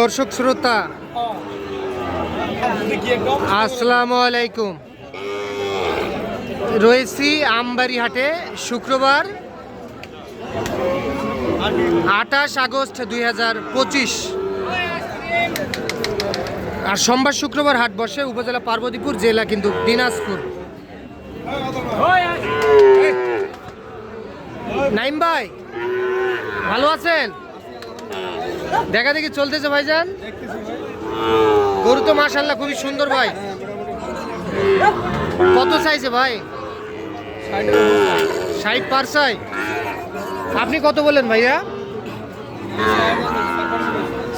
দর্শক শ্রোতা, আসসালামু আলাইকুম। রয়েছি আমবাড়ি হাটে শুক্রবার আঠাশ আগস্ট দুই হাজার পঁচিশ। আর সোমবার শুক্রবার হাট বসে উপজেলা পার্বতীপুর, জেলা কিন্তু দিনাজপুর। নাইম ভাই, ভালো আছেন? দেখা দেখি চলতেছে ভাইজান। গরু তো মাশাল্লাহ খুবই সুন্দর ভাই। কত চাইছে ভাই? ষাট পার আপনি কত বলেন ভাইয়া?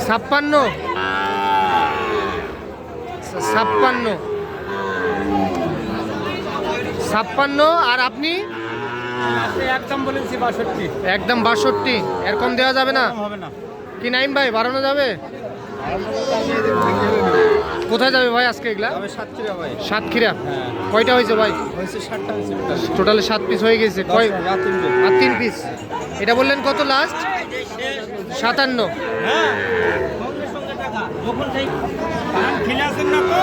ছাপ্পান্ন। ছাপ্পান্ন। ছাপ্পান্ন আর আপনি? একদম বলেছি বাষট্টি। একদম বাষট্টি। এরকম দেওয়া যাবে না? হবে না। কি নাইম ভাই বাড়ানো যাবে? কোথায় যাবে ভাই আজকে এগুলা? সাতক্ষীরা ভাই। সাতক্ষীরা। হ্যাঁ। কয়টা হয়েছে ভাই? হয়েছে ষাটটা হয়েছে টোটালে। সাত পিস হয়ে গেছে। কয় আর তিন পিস এটা বললেন কত লাস্ট সাতান্ন। হ্যাঁ সঙ্গে সঙ্গে টাকা যখন সেই পান খেলে আসেন না তো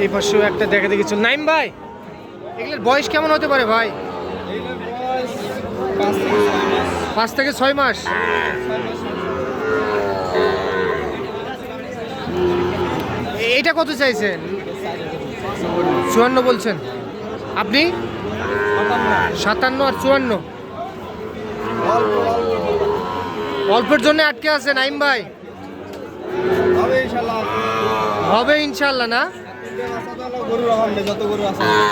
এই পাশেও একটা দেখা চল নাইম ভাই, এগুলোর বয়স কেমন হতে পারে ভাই? পাঁচ থেকে ছয় মাস। এইটা কত চাইছেন? চুয়ান্ন বলছেন। আপনি? সাতান্ন আর চুয়ান্ন। অল্প অল্প অল্পের জন্য আটকে আছে নাইম ভাই। হবে ইনশাল্লাহ না?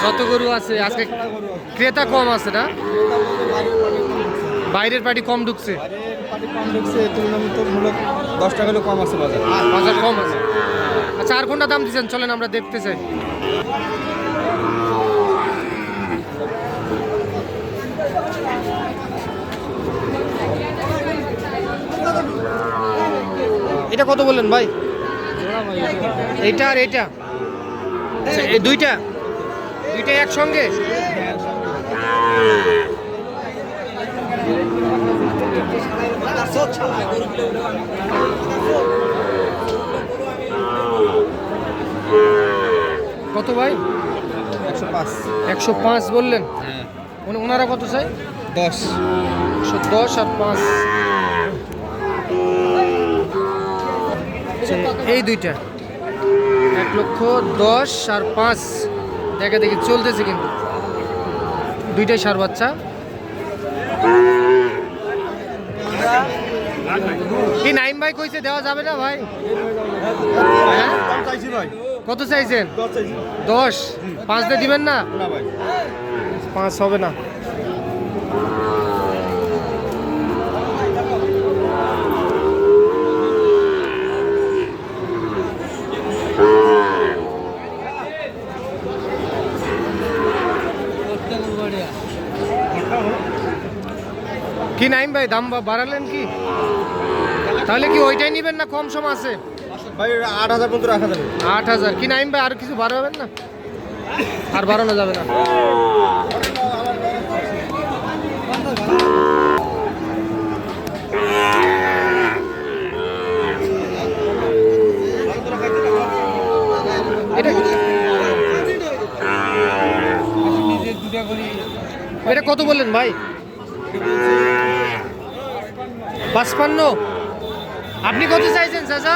যত গরু আছে আজকে ক্রেতা কম আছে না? এটা। বাইরের পার্টি কম ঢুকছে। দশ টাকা কম আছে বাজার বাজার কম আছে। আচ্ছা আর কোনটা দাম দিচ্ছেন? চলেন আমরা দেখতে চাই। এটা কত বললেন ভাই? এইটা আর আচ্ছা, এই দুইটা? দুইটা একসঙ্গে? কত ভাই? একশো পাঁচ। একশো পাঁচ বললেন? হ্যাঁ। ওনারা কত চাই? দশ। একশো দশ আর পাঁচ। আচ্ছা, এই দুইটা। এক লক্ষ দশ আর পাঁচ। দেখা দেখি চলতেছে কিন্তু। দুইটাই সার বাচ্চা। কি নাইম ভাই কইছে, দেওয়া যাবে না ভাই? হ্যাঁ? কত চাইছেন? দশ। পাঁচ দিয়ে দিবেন না? পাঁচ হবে না। নাইম ভাই দাম বাড়ালেন কি? তাহলে কি ওইটাই নিবেন না কম সম আছে? ভাই আট হাজার পর্যন্ত রাখা যাবে। আট হাজার। কি নাইম ভাই আর কিছু বাড়াবেন না? আর বাড়ানো যাবে না। এটা কত বললেন ভাই? পাঁচপান্ন। আপনি কত চাইছেন চাচা?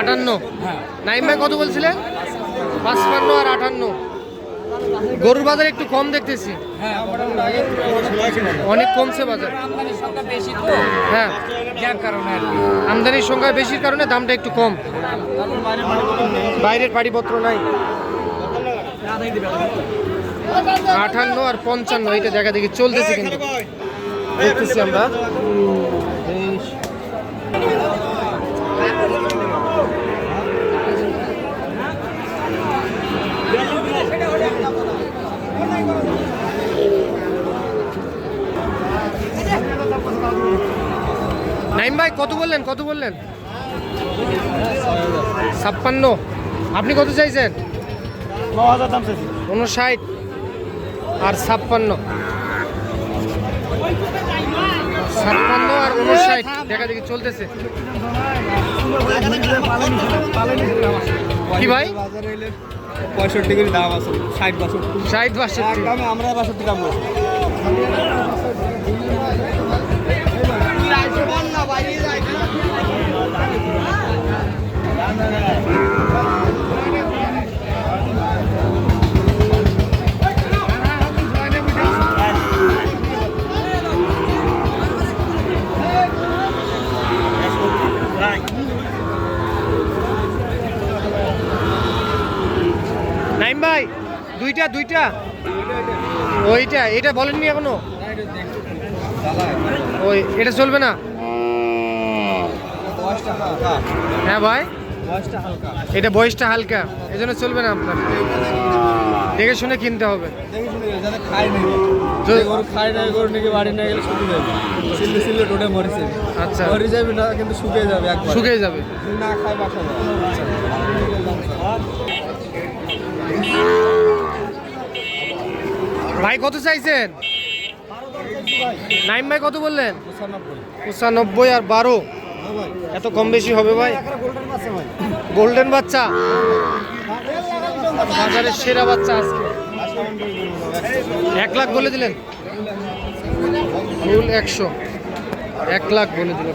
আটান্ন হ্যাঁ। নাইম ভাই কত বলছিলেন? পাঁচপান্ন আর আটান্ন। গরুর বাজার একটু কম দেখতেছি। হ্যাঁ অনেক কমছে বাজার। হ্যাঁ। আমদানির সংখ্যা বেশির কারণে দামটা একটু কম। বাইরের পাড়িপত্র নাই। আটান্ন আর পঞ্চান্ন এটা দেখা দেখি চলতেছে কিন্তু। দেখতেছি আমরা। নাইম ভাই কত বললেন কত বললেন? ছাপ্পান্ন। আপনি কত চাইছেন? উনষাট। আর ছাপ্পান্ন। ছাপ্পান্ন আর উনষাট দেখা দেখি চলতেছে। কি ভাই? পঁয়ষট্টি করে দাম আছে ষাট বাষট্টি। ষাট বাষট্টি। আমরা বাষট্টি দাম দুইটা দুইটা? ওইটা এটা বলেননি এখনও? ওই এটা চলবে না? হ্যাঁ ভাই? এটা বয়সটা হালকা এই জন্য চলবে না আপনার। দেখে শুনে কিনতে হবে। গেলে শুকিয়ে যাবে। আচ্ছা। যাবে না কিন্তু শুকিয়ে যাবে শুকিয়ে যাবে। না খায় বাসা ভাই, কত চাইছেন? নাইম ভাই, কত বললেন? পঁচানব্বই আর বারো। এত কম বেশি হবে ভাই? গোল্ডেন বাচ্চা? বাজারের সেরা বাচ্চা আজকে। এক লাখ বলে দিলেন? একশো। এক লাখ বলে দিল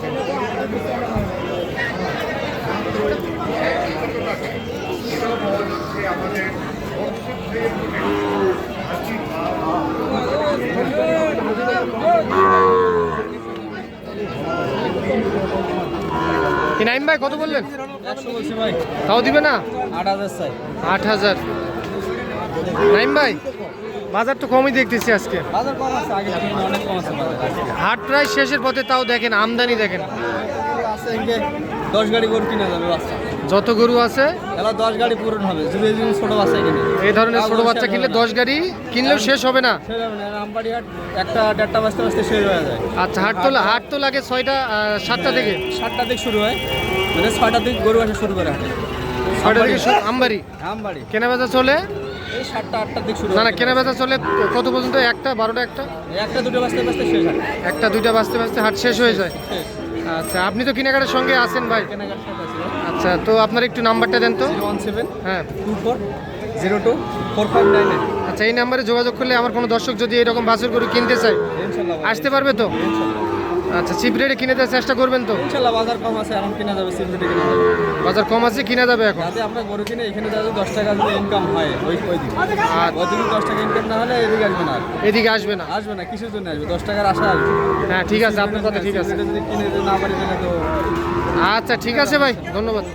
নাইম ভাই, কত বললেন? তাও দিবে না? আট হাজার। নাইম ভাই, বাজার তো কমই দেখতেছি আজকে। হাট প্রায় শেষের পথে, তাও দেখেন, আমদানি দেখেন। দশ গাড়ি গরু কিনা যাবে বাচ্চা। যত গরু আছে? এলা দশ গাড়ি পূরণ হবে। যদি এই জন্য ছোট বাচ্চা কিনে। এই ধরনের ছোট বাচ্চা কিনলে দশ গাড়ি কিনলেও শেষ হবে না? হাট একটা দেড়টা বাজতে বাজতে শেষ হয়ে যায়। আচ্ছা হাট তো হাট তো লাগে ছয়টা সাতটা থেকে। সাতটা দিক শুরু হয়। মানে ছয়টার দিক গরু আসা শুরু করে হাটে। ছয়টা থেকে শুরু আমবাড়ি। আমবাড়ি কেনা বেচা চলে? এই সাতটা আটটার দিক শুরু না না হয়। কেনা বেচা চলে কত পর্যন্ত? একটা বারোটা একটা? একটা দুটো বাজতে বাজতে শেষ হয়। একটা দুইটা বাজতে বাজতে হাট শেষ হয়ে যায়। আচ্ছা আপনি তো কেনাকাটার সঙ্গে আছেন ভাই। আচ্ছা তো আপনার একটু নাম্বারটা দেন তো। জিরো ওয়ান সেভেন হ্যাঁ two four zero two four five nine nine. আচ্ছা এই নাম্বারে যোগাযোগ করলে আমার কোনো দর্শক যদি এরকম বাছুর গরু কিনতে চায় আসতে পারবে তো? আচ্ছা চিপ রেটে কিনে দেওয়ার চেষ্টা করবেন তো? ইনশাল্লাহ বাজার কম আছে এখন কিনা যাবে সিলভিটি কিনা যাবে। বাজার কম আছে কিনা যাবে এখন? যাতে আমরা গরু কিনে এখানে যাতে দশ টাকা যদি ইনকাম হয় ওই ওই দিকে। আর ওই দিন দশ টাকা ইনকাম না হলে এদিকে আসবে না এদিকে আসবে না? আসবে না কিসের জন্য আসবে? দশ টাকার আশা আসবে। হ্যাঁ ঠিক আছে আপনার কথা ঠিক আছে। যদি কিনে না পারি তাহলে তো আচ্ছা ঠিক আছে ভাই ধন্যবাদ।